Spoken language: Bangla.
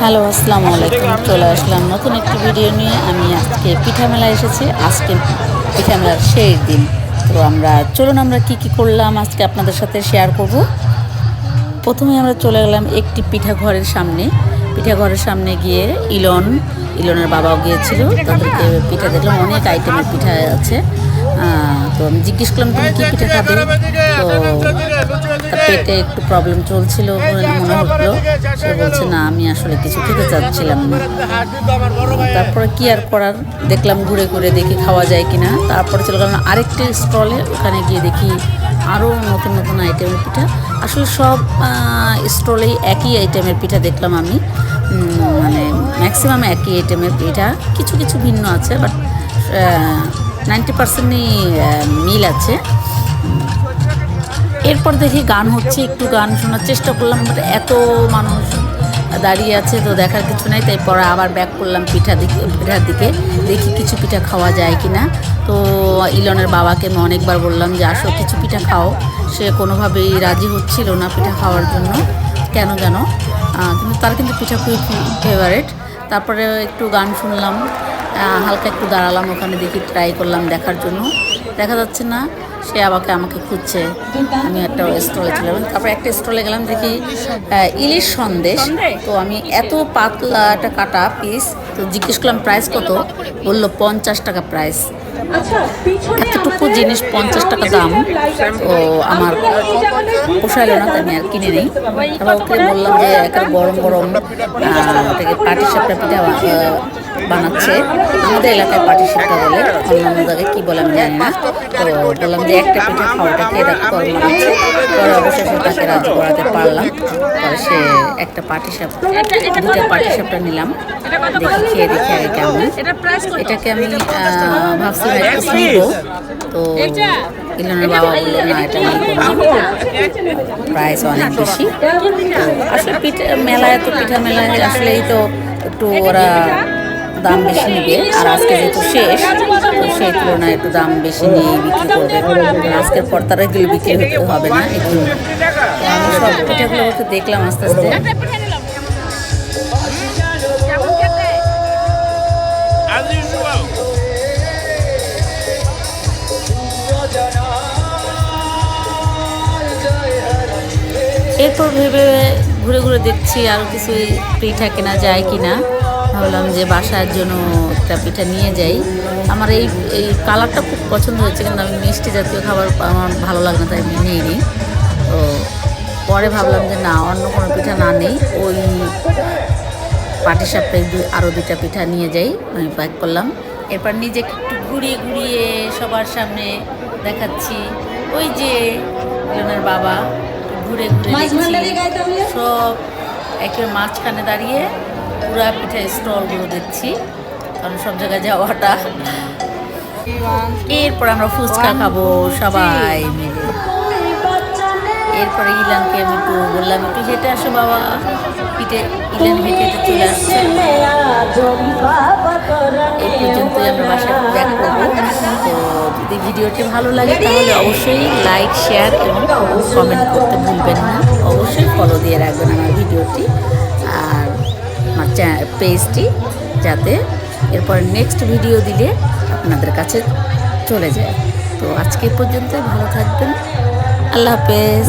হ্যালো, আসসালামু আলাইকুম। চলে আসলাম নতুন একটি ভিডিও নিয়ে। আমি আজকে পিঠা মেলায় এসেছি। আজকে পিঠা মেলার শেষ দিন। তো আমরা, চলুন আমরা কি কি করলাম আজকে আপনাদের সাথে শেয়ার করব। প্রথমে আমরা চলে গেলাম একটি পিঠা ঘরের সামনে। পিঠা ঘরের সামনে গিয়ে ইলন, ইলনের বাবাও গিয়েছিল। তাদেরকে পিঠা দেখলাম। অনেক আইটেমের পিঠা আছে। তো আমি জিজ্ঞেস করলাম, তুমি কী পিঠে খাবে? তো পেটে একটু প্রবলেম চলছিল মনে হলো। সে বলছে, না, আমি আসলে কিছু খেতে চাচ্ছিলাম না। তারপরে কি আর করার? দেখলাম ঘুরে ঘুরে দেখি খাওয়া যায় কিনা। তারপরে চলে গেলাম আরেকটি স্টলে ওখানে গিয়ে দেখি আরও নতুন নতুন আইটেমের পিঠা। আসলে সব স্টলেই একই আইটেমের পিঠা দেখলাম আমি। মানে ম্যাক্সিমাম একই আইটেমের পিঠা। কিছু কিছু ভিন্ন আছে বাট নাইনটি পার্সেন্টই মিল আছে। এরপর দেখি গান হচ্ছে, একটু গান শোনার চেষ্টা করলাম, বাট এত মানুষ দাঁড়িয়ে আছে তো দেখার কিছু নাই, তাই পরে আবার ব্যাক করলাম পিঠা দিকে, পিঠার দিকে, দেখি কিছু পিঠা খাওয়া যায় কি না তো ইলনের বাবাকে আমি অনেকবার বললাম যে, আসো, কিছু পিঠা খাও। সে কোনোভাবেই রাজি হচ্ছিল না পিঠা খাওয়ার জন্য, কেন জানো? কিন্তু তার কিন্তু পিঠা খুবই ফেভারেট তারপরে একটু গান শুনলাম হালকা একটু দাঁড়ালাম ওখানে দেখি ট্রাই করলাম দেখার জন্য। দেখা যাচ্ছে না সে আমাকে আমাকে খুঁজছে। আমি একটা স্টলে গেলাম। তারপরে একটা স্টলে গেলাম দেখি ইলিশ সন্দেশ। তো আমি এত পাতলা একটা কাটা পিস তো জিজ্ঞেস করলাম প্রাইস কত? বলল পঞ্চাশ টাকা প্রাইস এতটুকু জিনিস পঞ্চাশ টাকা দাম। তো আমার পোষাইলো না তাই আমি আর কিনে নিই। তারপর ওকে বললাম যে একটা গরম গরম ওটাকে পাটি সাপটা পিঠা বানাচ্ছে। আমাদের এলাকায় পাটি সাপটা বলে অন্যান্য জায়গায় কী বলে আমি জানি না। তো বললাম যে একটা পিঠা খাওয়াটা খেয়ে দেখো গরম বানাচ্ছে। পরে অবশেষে তাকে রাজি করাতে পারলাম। পরে সে একটা পাটি সাপ দুটো পাটি সাপটা নিলাম। দেখি খেয়ে দেখি আগে কেমন। এটাকে আমি ভাবছিলাম একটু শুনব তো ইলনের বাবা বলল না এটা প্রাইস অনেক বেশি। আসলে পিঠা মেলায় তো পিঠা মেলায় আসলেই তো একটু ওরা দাম বেশি নেবে আর আজকে যেহেতু শেষ, তো সেই তুলনায় একটু দাম বেশি নিয়ে বিক্রি করবে আজকের পর তারা এগুলো বিক্রি হতে হবে না। তো আমি সব পিঠাগুলো একটু দেখলাম আস্তে আস্তে এরপর ভেবে ঘুরে ঘুরে দেখছি আরও কিছু পিঠা কেনা যায় কি না ভাবলাম যে বাসার জন্য একটা পিঠা নিয়ে যাই। আমার এই এই কালারটা খুব পছন্দ হয়েছে, কিন্তু আমি মিষ্টি জাতীয় খাবার আমার ভালো লাগে না, তাই আমি নিয়ে নিই তো পরে ভাবলাম যে না, অন্য কোনো পিঠা না নেই। ওই পাটি সাপটায় আরও দুইটা পিঠা নিয়ে যাই, আমি প্যাক করলাম। এরপর নিজেকে একটু ঘুরিয়ে ঘুরিয়ে সবার সামনে দেখাচ্ছি। ওই যে বাবা। ঘুরে ঘুরে সব একের মাঝখানে দাঁড়িয়ে পুরা পিঠা স্টলগুলো দেখছি কারণ সব জায়গায় যাওয়াটা। এরপর আমরা ফুচকা খাব সবাই মিলে। এরপরে ইলানকে আমি একটু বললাম একটু হেঁটে আসো বাবা। পিঠে ইলান হেঁটে হেঁটে চলে আসছে। এই পর্যন্তই আমরা বাসায় যদি ভিডিওটি ভালো লাগে, তাহলে অবশ্যই লাইক শেয়ার এবং কমেন্ট করতে ভুলবেন না। অবশ্যই ফলো দিয়ে রাখবেন আমার ভিডিওটি আর আমার পেজটি যাতে এরপর নেক্সট ভিডিও দিলে আপনাদের কাছে চলে যায়। তো আজকে পর্যন্ত ভালো থাকবেন। আল্লাহ হাফেজ।